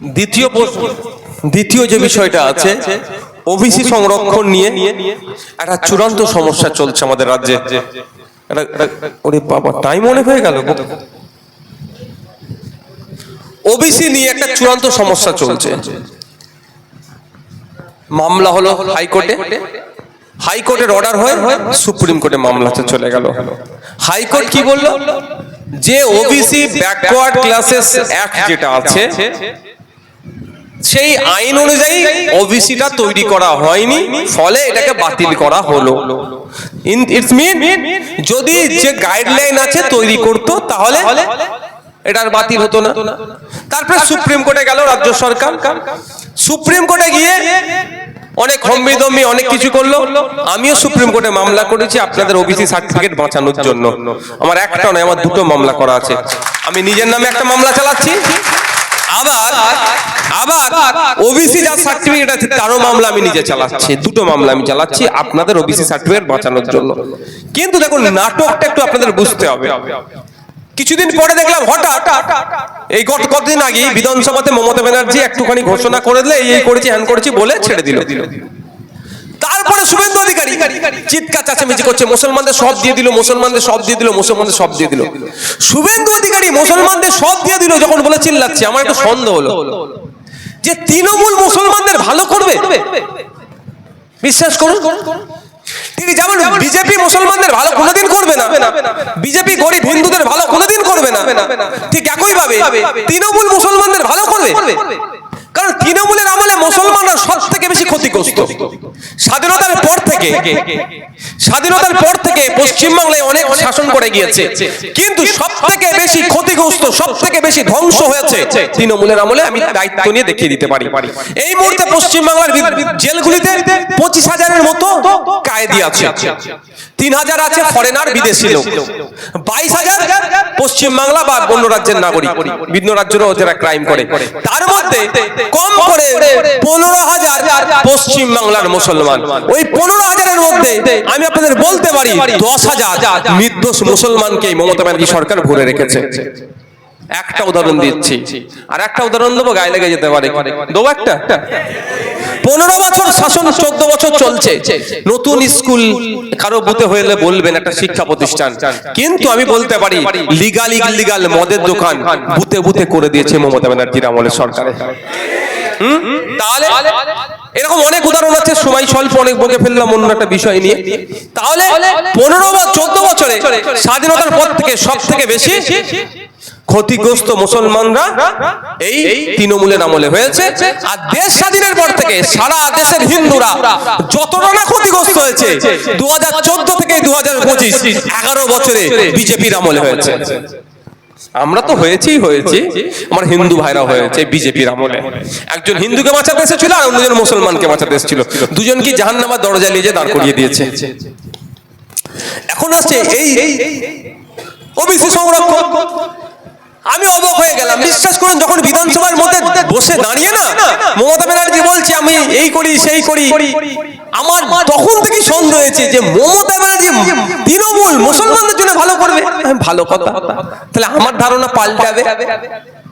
দ্বিতীয় প্রশ্ন দ্বিতীয় যে বিষয়টা আছে ওবিসি সংরক্ষণ নিয়ে একটা চূড়ান্ত সমস্যা চলছে আমাদের রাজ্যে। ওরে বাবা টাইম অনেক হয়ে গেল ওবিসি নিয়ে একটা চূড়ান্ত সমস্যা চলছে। মামলা হলো হাইকোর্টে। হাইকোর্টের অর্ডার হয়ে সুপ্রিম কোর্টে মামলাতে চলে গেল। হাইকোর্ট কি বলল? যে ওবিসি ব্যাকওয়ার্ড ক্লাসেস অ্যাক্ট যেটা আছে সেই আইন অনুযায়ী ওবিসিটা তৈরি করা হয়নি ফলে এটাকে বাতিল করা হলো। ইটস মিন যদি যে গাইডলাইন আছে তৈরি করতো তাহলে এটার বাতিল হতো না। তারপরে সুপ্রিম কোর্টে গেল রাজ্য সরকার। সুপ্রিম কোর্টে গিয়ে অনেক হম্বিদম্বি অনেক কিছু করল। আমিও সুপ্রিম কোর্টে মামলা করেছি আপনাদের ওবিসি সার্টিফিকেট বাঁচানোর জন্য। আমার একটা নয় আমার দুটো মামলা করা আছে। আমি নিজের নামে একটা মামলা চালাচ্ছি। আবার আবার ওবিসি যার সার্টিফিকেট আছে, তারও মামলা আমি নিজে চালাচ্ছি, দুটো মামলা আমি চালাচ্ছি, আপনাদের ওবিসি সার্টিফিকেট বাঁচানোর জন্য। কিন্তু দেখুন, নাটকটা একটু আপনাদের বুঝতে হবে। কিছুদিন পরে দেখলাম হঠাৎ, এই গত কতদিন আগে বিধানসভাতে মমতা ব্যানার্জি একটুখানি ঘোষণা করে দিলে এই করেছি, হ্যান করেছি বলে ছেড়ে দিল। শুভেন্দু অধিকারী। চিৎকার, চাচামেচি করছে, মুসলমানদের সব দিয়ে দিল, মুসলমানদের সব দিয়ে দিল, মুসলমানদের সব দিয়ে দিল। শুভেন্দু অধিকারী মুসলমানদের সব দিয়ে দিল যখন বলে চিল্লাচ্ছে, আমার একটু সন্দেহ হলো। যে তৃণমূল মুসলমানদের ভালো করবে? বিশ্বাস করুন। ঠিক যেমন বিজেপি মুসলমানদের ভালো কোনোদিন করবে না। বিজেপি গরিব হিন্দুদের ভালো কোনোদিন করবে না। ঠিক একই ভাবে তৃণমূল মুসলমানদের ভালো করবে? কারণ তৃণমূলের আমলে মুসলমানরা সব থেকে বেশি ক্ষতিগ্রস্ত। স্বাধীনতার পর থেকে স্বাধীনতার পর থেকে পশ্চিমবাংলায় অনেক শাসন করে গিয়েছে। কিন্তু সব থেকে বেশি ক্ষতিগ্রস্ত সব থেকে বেশি ধ্বংস হয়েছে তৃণমূলের আমলে আমি দায়িত্ব নিয়ে দেখিয়ে দিতে পারি। এই মুহূর্তে পশ্চিমবাংলার জেলগুলিতে পঁচিশ হাজারের মতো কায়েদি আছে। তিন হাজার আছে ফরেনার বিদেশি লোক। বাইশ হাজার পশ্চিমবাংলা বা অন্য রাজ্যের নাগরিক। ভিন্ন রাজ্যেরও যারা ক্রাইম করে। তার মধ্যে কম করে পনেরো হাজার পশ্চিম বাংলার মুসলমান। ওই পনেরো হাজারের মধ্যে আমি আপনাদের বলতে পারি দশ হাজার নির্দোষ মুসলমানকে মমতা ব্যানার্জি সরকার ভরে রেখেছে। একটা উদাহরণ দিচ্ছি। আর একটা উদাহরণ দেবো গায়ে লেগে যেতে পারে। দেবো একটা? পনেরো বছর শাসন চোদ্দ বছর চলছে। নতুন স্কুল কারও বুতে হলে বলবেন একটা শিক্ষা প্রতিষ্ঠান। কিন্তু আমি বলতে পারি লিগাল ইলিগাল মদের দোকান বুতে বুতে করে দিয়েছে মমতা ব্যানার্জির আমলের সরকারে। হুম? তাহলে এরকম অনেক উদাহরণ আছে, সময় স্বল্প, অনেক বকে ফেললাম অন্য একটা বিষয় নিয়ে। তাহলে পনেরো বা চোদ্দ বছরে স্বাধীনতার পর থেকে সব থেকে বেশি ক্ষতিগ্রস্ত মুসলমানরা এই তৃণমূলের আমলে হয়েছে। আর দেশ স্বাধীনের পর থেকে সারা দেশের হিন্দুরা যতটা না ক্ষতিগ্রস্ত হয়েছে দু হাজার চোদ্দ থেকে দু হাজার পঁচিশ, এগারো বছরে বিজেপির আমলে হয়েছে। আমরা তো হয়েছি হয়েছি আমার হিন্দু ভাইরা হয়েছে বিজেপির আমলে। একজন হিন্দুকে বাঁচাতে এসেছিল আর অন্যজন মুসলমানকে বাঁচাতে এসেছিল। দুজন কি জাহান্নামার দরজা নিয়ে দাঁড় করিয়ে দিয়েছে। এখন আসছে এই ওবিসি সংরক্ষণ আমি অবাক হয়ে গেলাম। বিশ্বাস করুন যখন বিধানসভার মধ্যে বসে দাঁড়িয়ে না মমতা ব্যানার্জি বলছে আমি এই করি সেই করি। আমার তখন থেকে সন্দেহ হয়েছে যে মমতা ব্যানার্জি তৃণমূল মুসলমানদের জন্য ভালো করবে। ভালো কথা। তাহলে আমার ধারণা পাল্টাবে।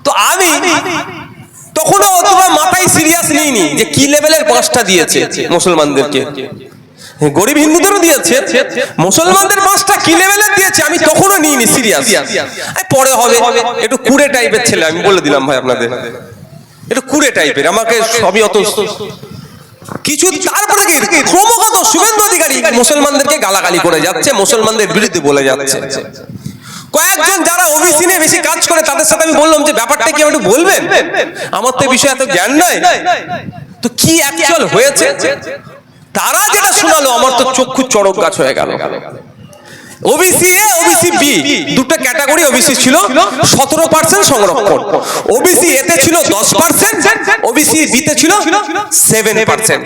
তো আমি তখনও অতটা মাথায় সিরিয়াস নিইনি যে কি লেভেলের পাঁচটা দিয়েছে মুসলমানদেরকে। গরিব হিন্দুদেরও দিয়েছে। মুসলমানদের পাঁচটা কি লেভেলের দিয়েছে আমি তখনও নিইনি সিরিয়াস পরে হবে। একটু কুড়ে টাইপের ছেলে, আমি বলে দিলাম ভাই আপনাদের। একটু কুড়ে টাইপের আমাকে সবই অত কিছু তারপরে ক্রমাগত শুভেন্দু অধিকারী মুসলমানদেরকে গালাগালি করে যাচ্ছে মুসলমানদের বিরুদ্ধে বলে যাচ্ছে। কয়েকজন যারা ওবিসি নিয়ে বেশি কাজ করে তাদের সাথে আমি বললাম যে ব্যাপারটা কি একটু বলবেন? আমার তো বিষয়ে এত জ্ঞান নাই। তো কি অ্যাকচুয়াল হয়েছে? তারা যেটা শোনালো আমার তো চক্ষু চড়ক গাছ হয়ে গেল। ওবিসি এ ওবিসি বি দুটো ক্যাটাগরি ওবিসি ছিল, সতেরো পার্সেন্ট সংরক্ষণ। ওবিসি এতে ছিল দশ পার্সেন্ট ওবিসি বিতে ছিল সেভেন পার্সেন্ট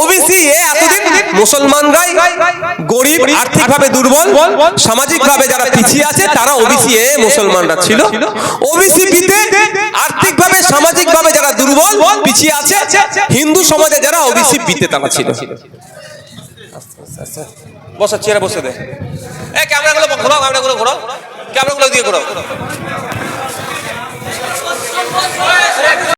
ওবিসি এ এতদিন মুসলমানরাই গরিব, আর্থিকভাবে দুর্বল, সামাজিকভাবে যারা পিছিয়ে আছে, তারা ওবিসি এ মুসলমানরা ছিল। ওবিসি বিতে আর্থিকভাবে, সামাজিকভাবে যারা দুর্বল, পিছিয়ে আছে, হিন্দু সমাজে যারা ওবিসি বিতে তারা ছিল। আচ্ছা। বসা চেয়ারে বসে দে। এই ক্যামেরাগুলো ঘোরাও ক্যামেরাগুলো ঘোরাও। ক্যামেরাগুলো দিয়ে ঘোরাও।